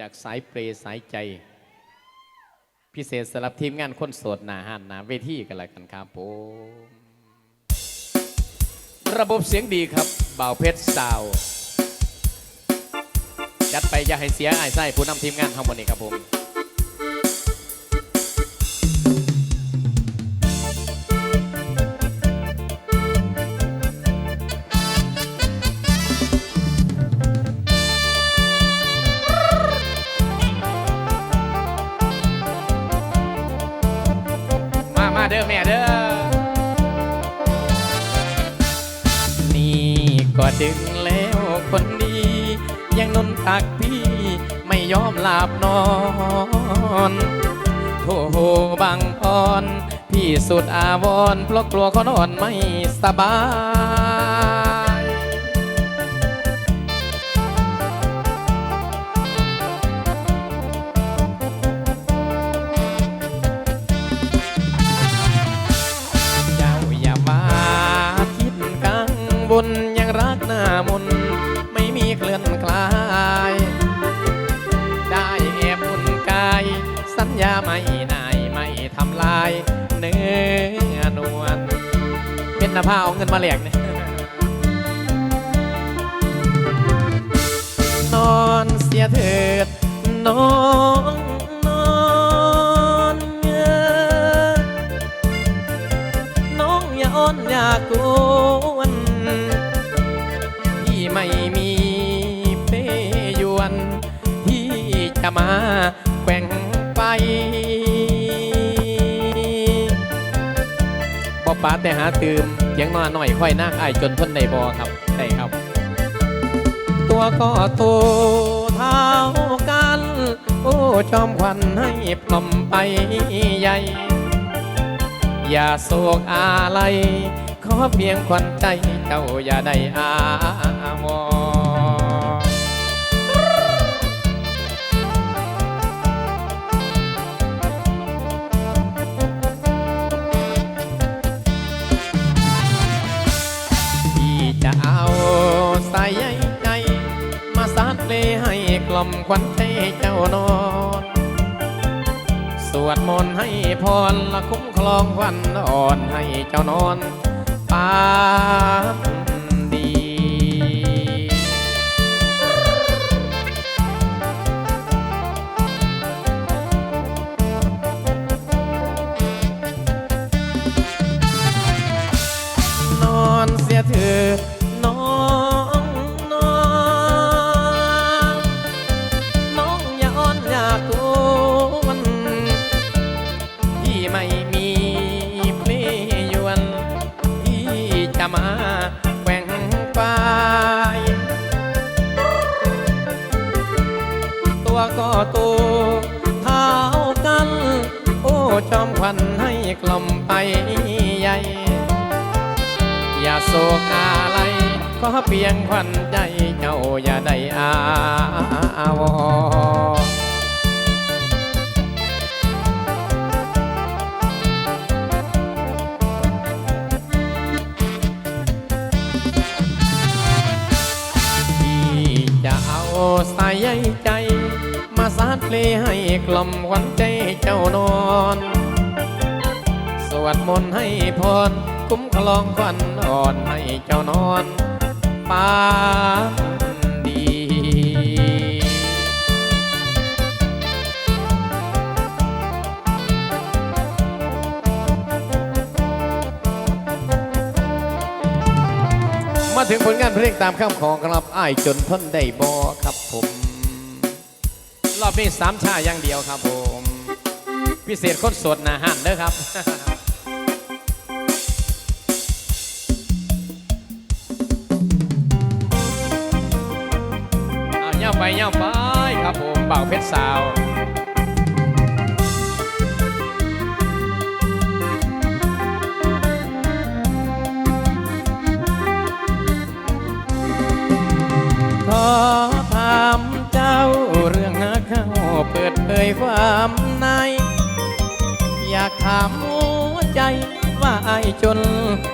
จากสายเปรย์สายใจ พิเศษสำหรับทีมงานคนโสดหนาหันหนาเวทีกันละกันครับผมระบบเสียงดีครับบ่าวเพชรสาว จัดไปอย่าให้เสียไอ้ไส้ผู้นำทีมงานทั้งหมดนี้ครับผม ก็ดึงแล้วคนดียังนนตักพี่ไม่ยอมหลับนอนโทโหบางพรพี่สุดอาวรเพราะกลัวเขานอนไม่สบาย มาแหลกเนี่ยนอนเสียเถิดน้องนอนเงอน้องอย่าอ้อนอย่ากวนพี่ไม่มีเปยวน ที่จะมาแกว่งไป ป้าแต่หาตื่มเสียงมาหน่อยค่อยนักอายจนทนได้บอครับได้ครับ ตัวก็โตเท่ากัน โอ้จอมควันให้พลอมไปใหญ่ อย่าโศกอะไรขอเพียงควันใจเจ้าอย่าได้อาวร ล่อมควันใจเจ้านอนสวดมนต์ให้พรละคุ้มครองวันอ่อนให้เจ้านอนปา ให้กล่อมวันใจเจ้านอน สวดมนต์ให้พร คุ้มครองควันอ่อนให้เจ้านอนปานดีมาถึงผลงานเพลงตามคำของครับอ้ายจนทนได้บอครับผม รอบนี้สามชาอย่างเดียวครับผมพิเศษคนสดหนาหันเด้อครับเอาเย่าไปเย่าไปครับผมเบ่าเพชรสาว ความใน อยากถามหัวใจว่าไอ้จน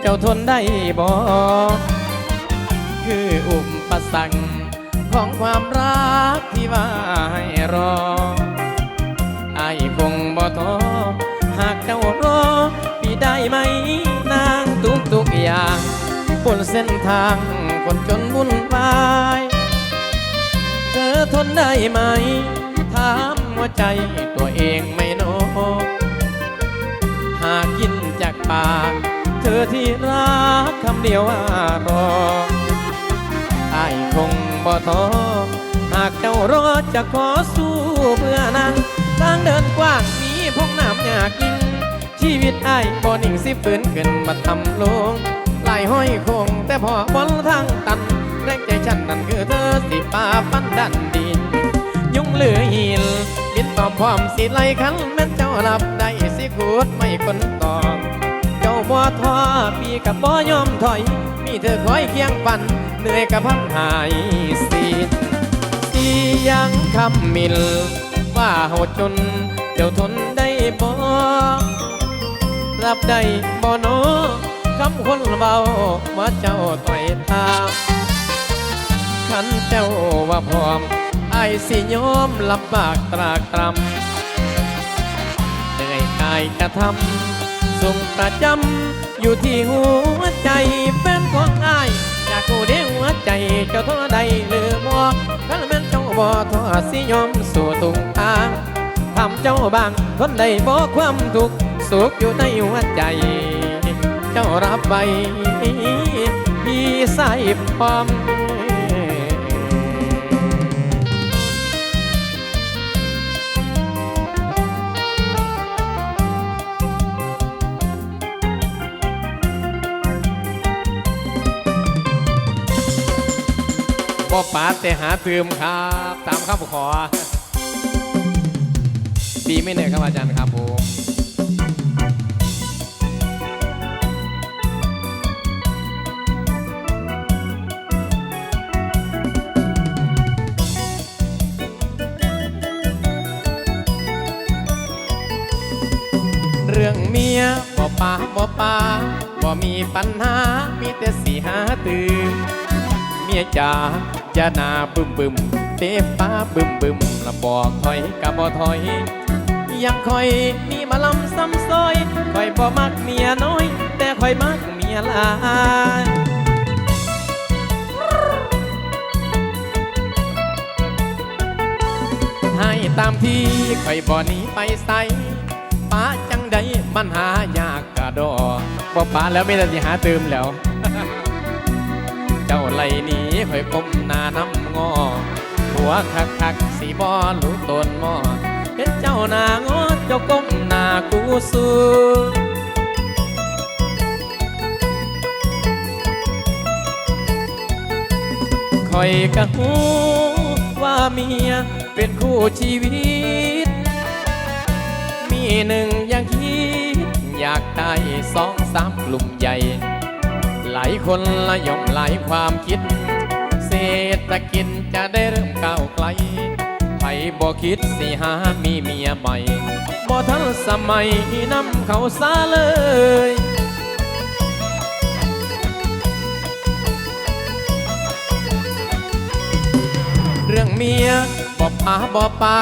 เจ้าทนได้บ่คืออุปสรรคของความรักที่ว่าให้รอ ไอ้คงบ่ท้อหากเจ้ารอพี่ได้ไหมนางทุกทุกอย่างบนเส้นทางคนจนวุ่นวาย เธอทนได้ไหม ถาม วใจตัวเองไม่โนหากินจากปากเธอที่รักคำเดียวว่ารอไอ้คงบ่ท้อหากเจ้ารอจะขอสู้เพื่อนั้นทางเดินกว้างมีพงน้ำอยากยิงชีวิตไอ้บ่นิ่งสิฝืนขึ้นมาทำลงไหลายห้อยคงแต่พอบนทางตันแรงใจฉันนั่นคือเธอสิป่าปันดันดิน ยุ่งเหลือหิน นตอมพร้อมสิไลคันแม่นเจ้ารับได้สิขูดไม่คนตอบเจ้าบ่ท้อปีกับบ่ยอมถอย มีเธอคอยเคียงปันเหนื่อยกับพังหายสิสียังคำมิลว่าหดจนเจ้าทนได้บ่รับได้บ่โนอคำคนเบาว่าเจ้าต่อยตามขันเจ้าว่าพร้อม ไอสิยอมลำบากตรากตรำเหนื่อยกายกระทำส่งประจำอยู่ที่หัวใจแฟนของไออยากกูเด้หัวใจเจ้าท่าใดหรือบ่ขันแม่นเจ้าบ่ทอสิยอมสู่ตุงทางทำเจ้าบางคนใดบ่ความทุกข์สุขอยู่ในหัวใจ เจ้ารับไว้พี่ใส่พร้อม บ่ปาแต่หาเตืมครับ ตามคำขอดีไม่เหนื่อยครับอาจารย์ครับผมเรื่องเมียบ่ป่าบ่ป่าบ่มีปัญหา มีแต่สีหาตือเมียจ๋า อย่านาบึมบึมเตฟ้าบึมบึมละบอกถอยกับบ่ถอย ยังคอยมีมาลำซ้ำซอยคอยบ่มักเมียน้อย แต่คอยมักเมียหลายให้ตามที่คอยบ่หนีไปใส่ป้าจังใดมันหายากกะดอบ่ป้าแล้วไม่ได้สิหาเติมแล้ว เจ้าไหลหนี คอยก้มหน้าน้ำงอ หัวคักคักสีบอรู้ตนมอเห็นเจ้านางอเจ้าก้มหน้ากูสู้คอยกะหูว่าเมียเป็นคู่ชีวิต มีหนึ่งอย่างคิด อยากได้สองสามกลุ่มใหญ่ หลายคนละย่อมหลายความคิด ศรษฐกิจจะได้เริ่มก้าวไกลไผบ่คิดสิหามีเมียใหม่บ่ทันสมัยนำเขาซาเลยเรื่องเมียบ่ปาบ่ปา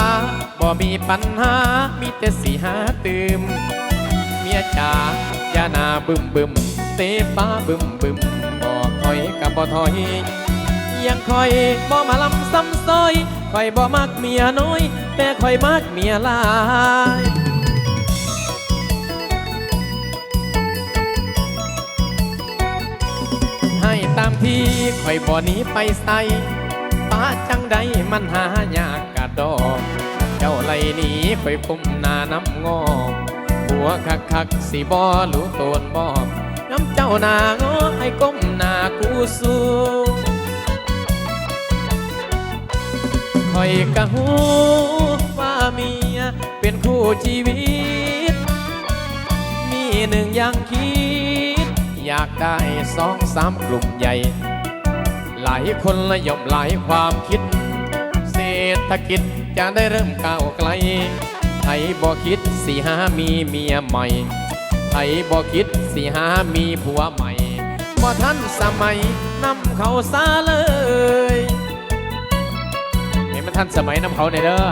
บ่มีปัญหา มีแต่สิหาตืมเมียจ๋าอย่านาบึมบึมเตะป้าบึมบึมบ่ถอยกับบ่ถอย ยังคอยบ่มาลำซ้ำซอยคอยบ่มักเมียน้อย แต่คอยมักเมียหลายให้ตามที่คอยบ่หนีไปใส่ป้าจังใดมันหายากกะดอกเจ้าไหลหนีคอยคุมหน้าน้ำงอหัวคักคักสิบ่รู้ตนบ่น้ำเจ้าหนางอให้ก้มหน้ากูสู้ คอยกะหูว่าเมียเป็นคู่ชีวิต มีหนึ่งย่างคิด อยากได้สองสามกลุ่มใหญ่ หลายคนละยมหลายความคิด เศรษฐกิจจะได้เริ่มก้าวไกลไทยบ่คิดสิหามีเมียใหม่ไทยบ่คิดสิหามีผัวใหม่บ่ทันสมัยนำเขาซาเลย ให้มันทันสมัยน้ำเขาในเด้อ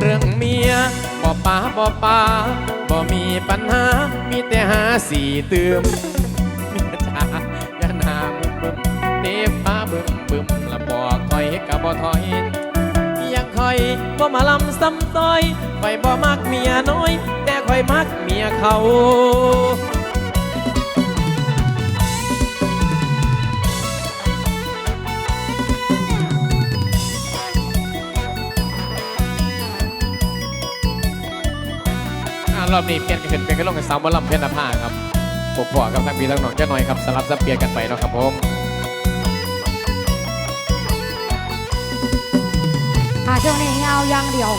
เรื่องเมียบ่ป้าบ่ป้าบ่มีปัญหา มีแต่หาสีเติมเมียจ๋าอย่าหนาบึมบึมเนฟ้าบึมบึมละบอกถอยกับบ่ถอยยากคอยบ่มาลำซ้ำต้อยคอยบ่มักเมียน้อย แต่คอยมักเมียเขา รอบนี้เปลี่ยนกันขึ้นเป็นกันลงกับสาวหมอลำเพชรนภาครับปกพอกับทางพี่ทางน้องเจ้าหน่อยครับสลับสับเปลี่ยนกันไปเนาะครับผมอ่าช่วงนี้ยาวอย่างเดียว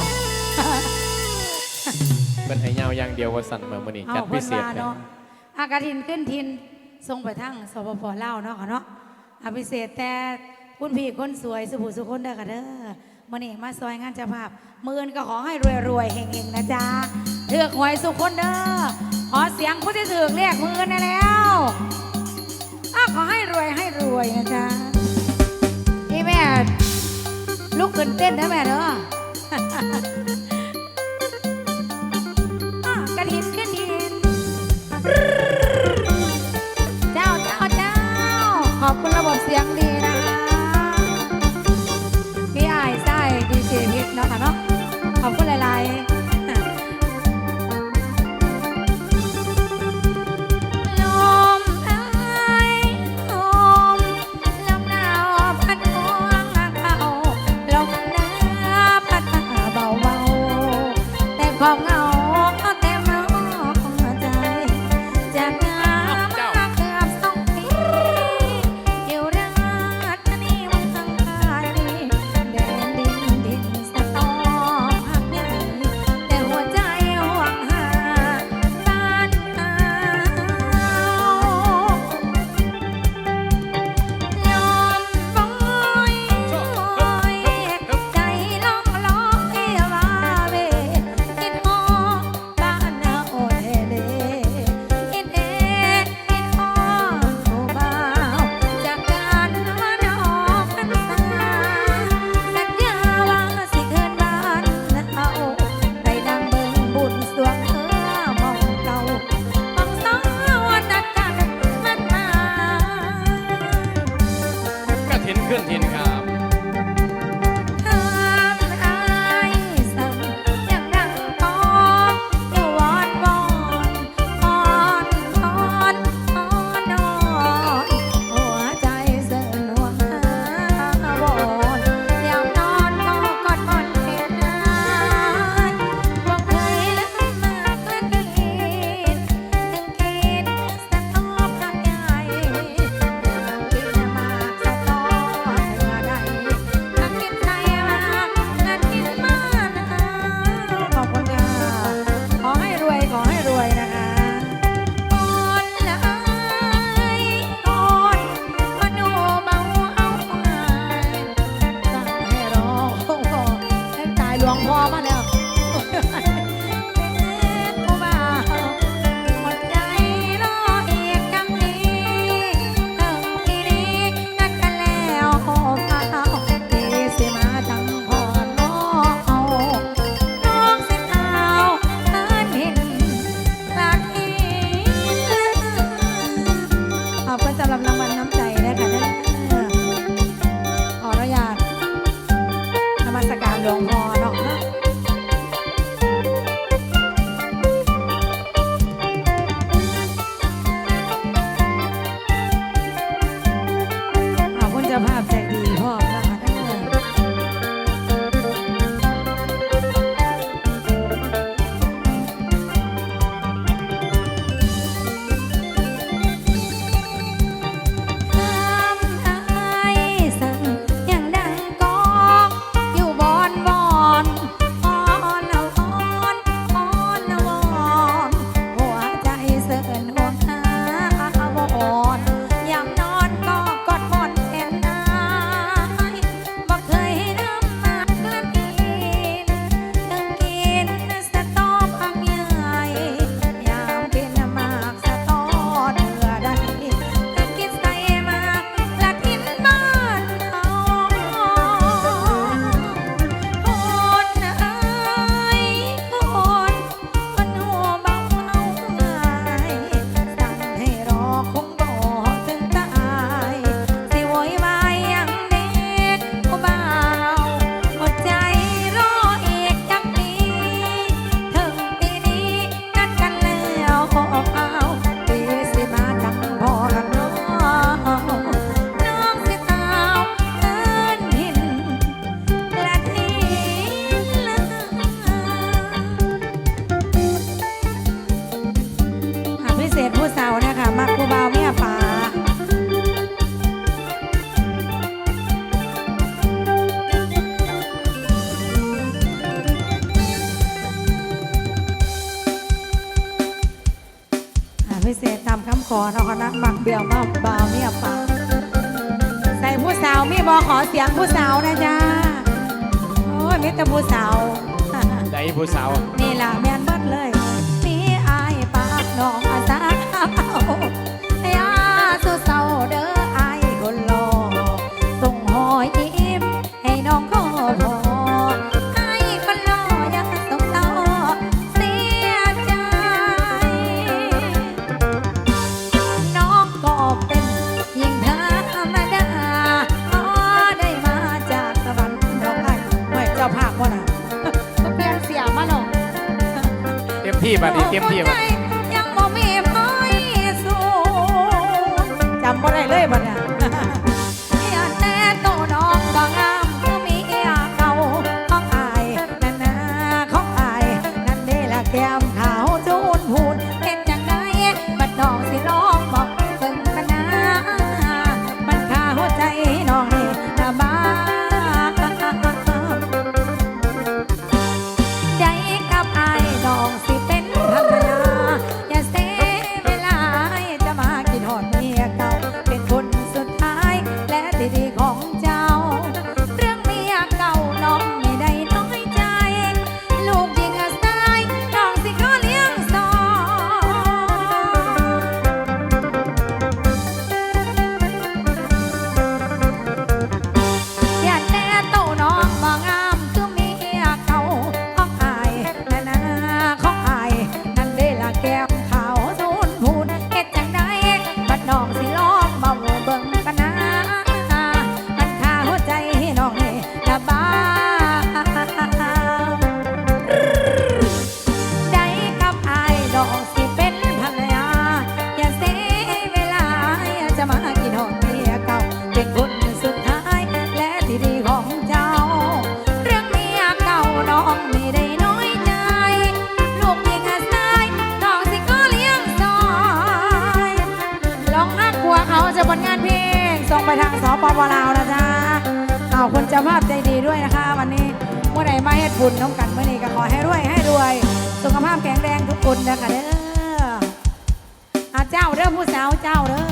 เป็นให้ยาวอย่างเดียวว่าสั่นเมื่อมื้อนี้เอาจัดพิเพิ่นเศษว่าเลยเนาะอากาทินขึ้นทินส่งไปทั้งสปปลาวเนาะค่ะเนาะอาพิเศษแต่คุณพี่คนสวยสุภุสุคนเด้อค่ะเด้อมื่อนี้มาซอยงานเจ้าภาพมือนก็ขอให้รวยๆเฮงๆนะจ๊ะเถือกหวยสุคนเด้อขอเสียงผู้ที่ถือเรียกมือได้แล้วอ้าขอให้รวยให้รวยนะจ๊ะพี่แม่ลุกขึ้นเต้นนะแม่เด้อ งพ่อเน ต็มที่บยังบ่มีไม้สูจำบ่ได้เลยบ่เนี่ยเมียแน่โตน้องงามก็มีเขาของอายนั่นนะองอายนั่นเด้ละแก้มขาว อบคุณจะภาพใจดีด้วยนะคะ วันนี้เมื่อไหร่มาเฮ็ดบุญน้องกันเมื่อนี้ก็ขอให้รวยให้รวย สุขภาพแข็งแรงทุกคนนะคะเด้ออาเจ้าเด้อผู้สาวเจ้าเด้อ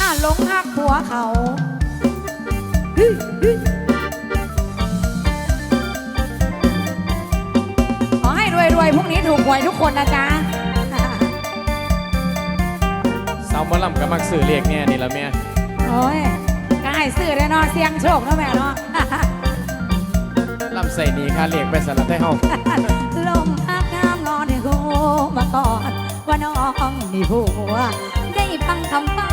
อาหลงหักหัวเขาขอให้รวยรวยพรุ่งนี้ถูกหวยทุกคนนะจ๊ะสาวมอลำกับมักสื่อเรียกเนี่ยนี่ละเมียโอ้ย ให้ซื้อแนนเนาะเสียงโชคเนาะแม่เนาะ ลำใส่นีค่ะเรียกไปสารบทยเฮาลมพักน้ำนอนให้โหมาก่อน ว่าน้องมีผัว ได้ฟังคำฟ้า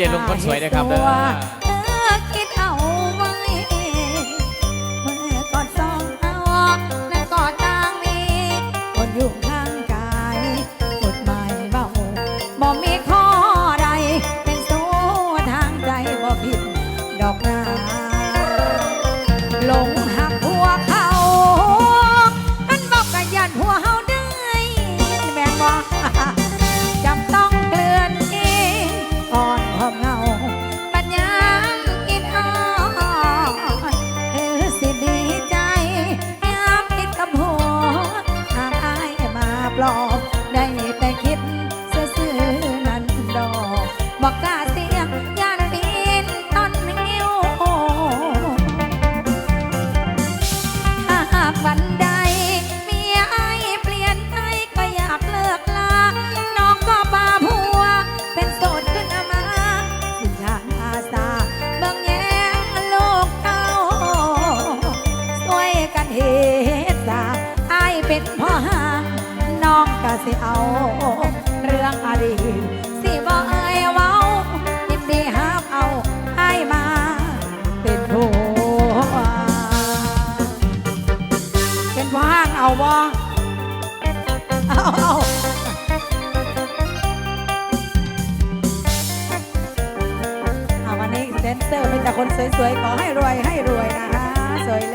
เจลุงคนสวยนะครับเด้อ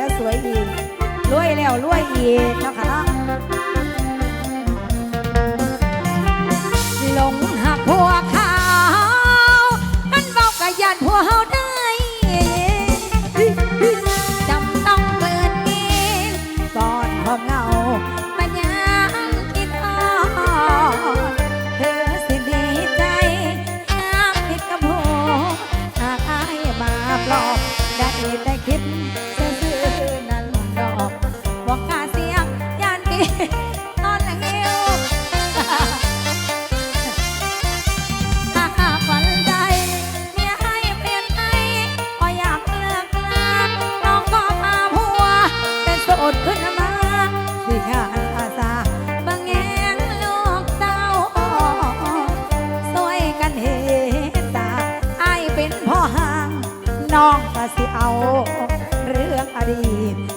ล้วสวยอีกรวยแล้วรวยอีกเนาะค่ะเนาะ body